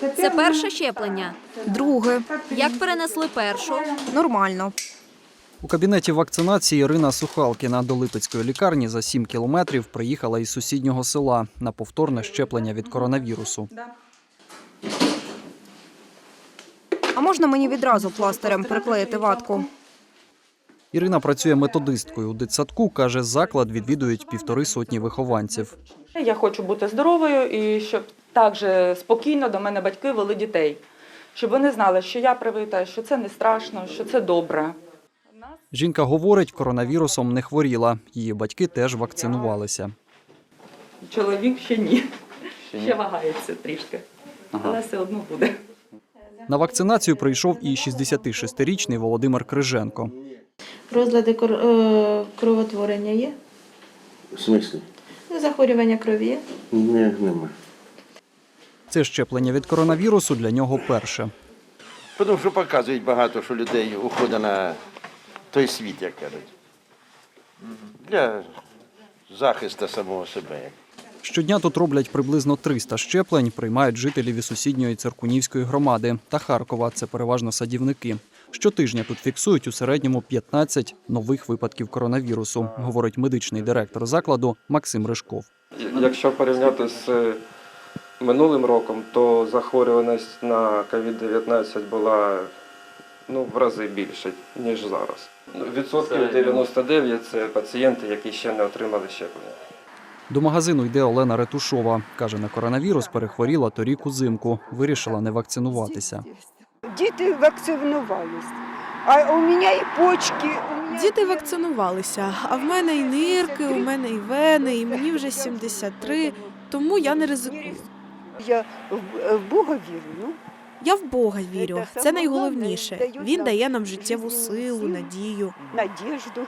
Це перше щеплення. Друге. Як перенесли першу? Нормально. У кабінеті вакцинації Ірина Сухалкіна до Липецької лікарні за 7 кілометрів приїхала із сусіднього села на повторне щеплення від коронавірусу. А можна мені відразу пластирем приклеїти ватку? Ірина працює методисткою у дитсадку. каже, заклад відвідують півтори сотні вихованців. Я хочу бути здоровою і щоб так же спокійно до мене батьки вели дітей, щоб вони знали, що я привита, що це не страшно, що це добре. Жінка говорить, коронавірусом не хворіла. Її батьки теж вакцинувалися. Чоловік ще ні. Ще вагається трішки, але все одно буде. На вакцинацію прийшов і 66-річний Володимир Криженко. Розлади кор- е, кровотворення є? В смислі? Захворювання крові є? Ні, нема. Це щеплення від коронавірусу для нього перше. Тому що показують багато, що людей уходить на той світ, як кажуть. Для захисту самого себе. Щодня тут роблять приблизно 300 щеплень, приймають жителів із сусідньої циркунівської громади та Харкова. Це переважно садівники. Щотижня тут фіксують у середньому 15 нових випадків коронавірусу, говорить медичний директор закладу Максим Рижков. Якщо порівняти з минулим роком, то захворюваність на COVID-19 була ну, в рази більше, ніж зараз. Відсотків 99 це пацієнти, які ще не отримали щеплення. До магазину йде Олена Ретушова. Каже, на коронавірус перехворіла торік узимку. Вирішила не вакцинуватися. Діти вакцинувались. А у мене і почки. Діти вакцинувалися, а в мене і нирки, у мене і вени, і мені вже 73, тому я не ризикую. Я в, в Бога вірю. Ну. Я в Бога вірю. Це Це найголовніше. Він дає нам життєву силу. надію. Надіжду.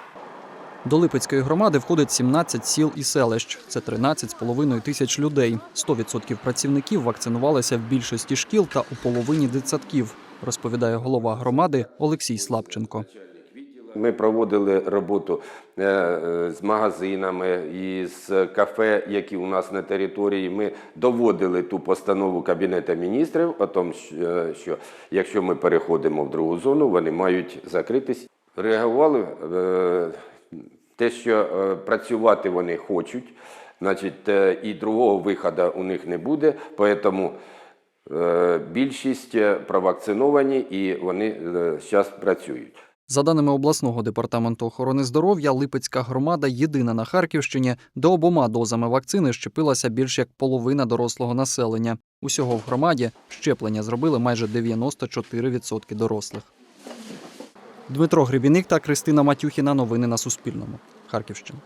До Липецької громади входить 17 сіл і селищ. Це 13,5 тисяч людей. 100% працівників вакцинувалися в більшості шкіл та у половині дитсадків, розповідає голова громади Олексій Слабченко. Ми проводили роботу е, е, з магазинами і з кафе, які у нас на території. Ми доводили ту постанову Кабінету міністрів о тому, що- е, якщо ми переходимо в другу зону, вони мають закритись. Реагували те, що працювати вони хочуть, значить, і другого виходу у них не буде. Тому е, більшість провакциновані і вони зараз працюють. За даними обласного департаменту охорони здоров'я, Липецька громада єдина на Харківщині, де обома дозами вакцини щепилася більш як половина дорослого населення. Усього в громаді щеплення зробили майже 94% дорослих. Дмитро Гребіник та Кристина Матюхіна. Новини на Суспільному. Харківщина.